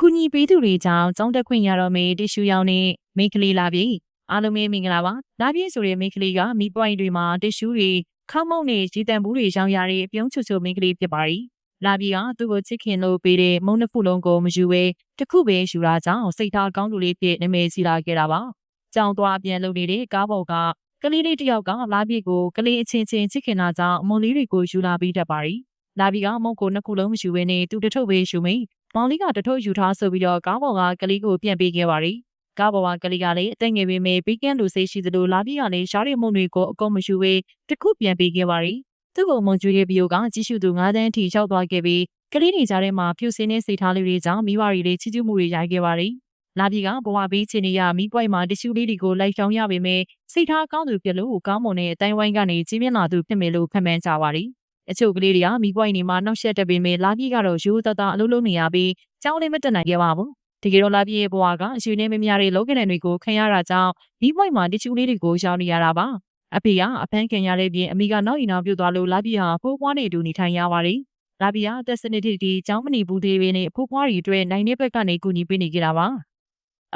ကူညီပေးသူတွေကြောင့်ចောင်းတက်ခွင့်ရတော့မယ်တ िश ူရောင်းနေမိန်းကလေးလာပြီအားလုံးပဲမင်္ဂလာပါလာပြီဆိုတဲ့မိန်းကလေးကမိပွိုင်းတွေမှာတ िश ူတွေခေါင်းမုံနဲ့ရေတံဘူးတွေရောင်းရတဲ့အပြုံးချွတ်ချွတ်မိန်းကလေးဖြစ်ပါရီလာပြီကသူ့ကိုချစ်ခင်လို့ပေးတဲ့မုံနှစ်ခုလုံးကိုမယူဘဲတစ်ခုပဲယူလာကြောင်းစိတ်ထားကောင်းသူလေးဖြစ်နာမည်စီလာခဲ့တာပါကြောင်သွားပြန်လုပ်နေတဲ့ကားပေါ်ကကလေးလေးတစ်ယောက်ကလာပြီကိုကလေးအချင်းချင်းချစ်ခင်တာကြောင့်အမွန်လေးတွေကိုယူလာပြီးတတ်ပါရီလာပြီကမုံကိုနှစ်ခုလုံးမယူဘဲနဲ့သူတထုပ်ပဲယူမိ မောင်လေးကတထုပ်ယူထားဆိုပြီးတော့ကားပေါ်ကကလေးကိုပြန်ပေးခဲ့ပါရီကားပေါ်ကကလေးကလည်းအသက်ငယ်ပေမဲ့ဘီကန်လူစိတ်ရှိသလိုလာပြီးကလည်းရှားရီမုံတွေကိုအကုန်မယူဘဲတစ်ခုပြန်ပေးခဲ့ပါရီသူ့ကိုမုံကျွေးတဲ့ဗီယိုကကြီးစုသူ9တန်းအထိရောက်သွားခဲ့ပြီးကလေးတွေကြားထဲမှာဖြူစင်းတဲ့စိတ်ထားလေးတွေကြောင့်မိဘတွေလေးချစ်ကျူးမှုတွေရိုက်ခဲ့ပါရီလာပြီကဘဝဘေးချင်နေရမိပွိုက်မှာတ िश ူလေးတွေကိုလိုက်ရှောင်ရပေမဲ့စိတ်ထားကောင်းသူဖြစ်လို့ကောင်းမွန်တဲ့အတိုင်းဝိုင်းကနေကြီးမြင့်လာသူဖြစ်မယ်လို့ခန့်မှန်းကြပါရီ အချို့ကလေးတွေကမိပွိုက်နေမှာနှောက်ယှက်တတ်ပေမဲ့လာပြီကတော့ရိုးသားသားအလုပ်လုပ်နေရပြီးကြောင်းလေးမတက်နိုင်ခဲ့ပါဘူးတကယ်တော့လာပြည့်ရဲ့ဘဝကအရှင်နဲ့မများတဲ့လောကဒဏ်တွေကိုခံရတာကြောင့်ဒီဘွိုက်မှာတချူလေးတွေကိုရှောင်နေရတာပါအဖေကအဖမ်းခံရတဲ့ပြင်အမိကနောက်ရင်နောက်ပြုတ်သွားလို့လာပြည့်ဟာဖိုးပွားနေတူနေထိုင်ရပါတယ်လာပြည့်ကအသက်စနစ်တီကျောင်းမနေဘူးသေးပေနဲ့ဖိုးပွားတွေအတွက်နိုင်တဲ့ဘက်ကနေကူညီပေးနေကြတာပါ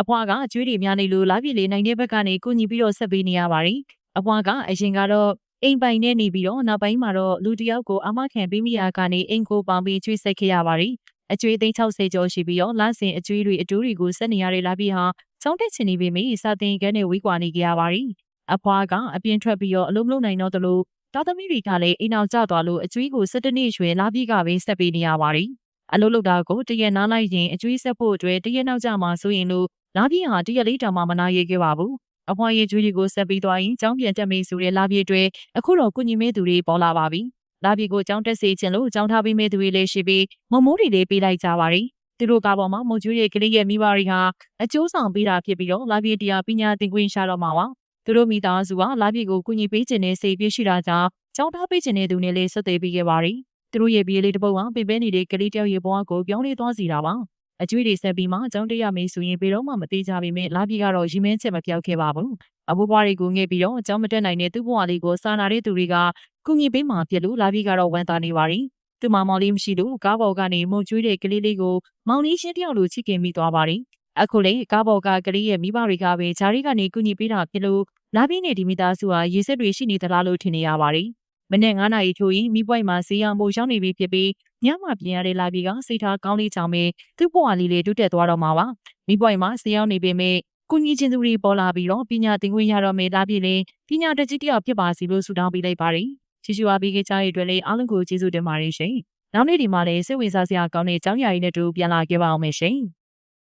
အဖွားကအကျွေးတွေများနေလို့လာပြည့်လေးနိုင်တဲ့ဘက်ကနေကူညီပြီးတော့ဆက်ပေးနေရပါတယ်အဖွားကအရင်ကတော့ အိမ်ပိုင်နဲ့နေပြီးတော့နောက်ပိုင်းမှာတော့လူတယောက်ကိုအမခံပေးမိရာကနေအိမ်ကိုပေါင်ပြီးကျွေးဆက်ခဲ့ရပါတယ်အကျွေးသိန်း60ကျော်ရှိပြီးတော့လမ်းစဉ်အကျွေးတွေအတူတွေကိုဆက်နေရတဲ့လာပြီးဟာចောင်းတက်ချင်နေပေမယ့်စာတင်ကန်းနဲ့ဝေးကွာနေကြရပါရီအဖွားကအပြင်ထွက်ပြီးတော့အလုံးမလုံးနိုင်တော့သလိုတာသမီတွေကလည်းအိမ်အောင်ကျသွားလို့အကျွေးကို၁၇နှစ်ရွယ်လာပြီးကပဲဆက်ပေးနေရပါရီအလုံးလုံးတာကိုတရက်နားလိုက်ရင်အကျွေးဆက်ဖို့အတွက်တရက်နောက်ကျမှဆိုရင်လို့လာပြီးဟာတရက်လေးတောင်မှမနာရခဲ့ပါဘူး အဖွားရဲ့ကျွေးတွေကိုဆက်ပြီးသွားရင်ចောင်းပြန်တက်မေးဆိုတဲ့လာပြီးအတွက်အခုတော့ကုညီမဲသူတွေပေါ်လာပါပြီလာပြီကိုကြောင်းတက်စေခြင်းလို့ကြောင်းထားပေးမဲ့သူတွေလည်းရှိပြီးမမိုးတွေလည်းပေးလိုက်ကြပါရီသူတို့ကပေါ်မှာမုံကျွေးရဲ့ကလေးရဲ့မိဘတွေဟာအကျိုးဆောင်ပေးတာဖြစ်ပြီးတော့လာပြီတရားပညာသင်ခွင့်ရှာတော့မှာပါသူတို့မိသားစုကလာပြီကိုကူညီပေးခြင်းနဲ့စိတ်ပြည့်ရှိတာကြောင့်ကြောင်းထားပေးခြင်းနဲ့သူနဲ့လည်းဆက်သွယ်ပေးခဲ့ပါရီသူတို့ရဲ့ပြေးလေးတစ်ပုတ်ဟာပေပဲနေတဲ့ကလေးတယောက်ရဲ့ဘဝကိုပြောင်းလဲသွားစီတာပါ အကျွေးတွေဆက်ပြီးမှအကြောင်းတရားမေးဆိုရင်ဘယ်တော့မှမသေးကြပေမဲ့လာပြီကတော့ရီမင်းချက်မပြောက်ခဲ့ပါဘူးအဖိုးဘွားတွေကိုငဲ့ပြီးတော့အကြောင်းမတက်နိုင်တဲ့သူ့ဘဝလေးကိုစာနာတဲ့သူတွေကကုညီပေးမှပြက်လို့လာပြီးကတော့ဝမ်းသာနေပါရီသူမမောင်လေးမရှိလို့ကားပေါ်ကနေမုံကျွေးတဲ့ကလေးလေးကိုမောင်လေးရှင်းတယောက်လိုချစ်ခင်မိသွားပါရီအခုလေကားပေါ်ကကလေးရဲ့မိဘတွေကပဲဂျာရီကနေကုညီပေးတာဖြစ်လို့လာပြီးနေဒီမိသားစုဟာရေစက်တွေရှိနေသလားလို့ထင်နေရပါရီမနေ့9နာရီချိုးရင်မိပွိုက်မှာဈေးရောင်မို့ရောက်နေပြီဖြစ်ပြီး ညမှပြင်ရတဲ့လာပြီးကစိတ်ထားကောင်းလေးချောင်းပဲသူ့ဘဝလေးလေးတိုးတက်သွားတော့မှာပါမိပွိုက်မှာဈေးရောင်နေပေမဲ့ကုညီချင်းသူတွေပေါ်လာပြီးတော့ပညာသင်ခွင့်ရတော့မယ်လာပြီလေပညာတကြီးတယောက်ဖြစ်ပါစီလို့ဆုတောင်းပေးလိုက်ပါရစေချီချူအားပေးခဲ့ကြတဲ့အတွက်လည်းအားလုံးကိုကျေးဇူးတင်ပါတယ်ရှင်နောက်နေ့ဒီမှာလည်းစိတ်ဝင်စားစရာကောင်းတဲ့အကြောင်းအရာတွေနဲ့တူပြန်လာခဲ့ပါအောင်မယ်ရှင်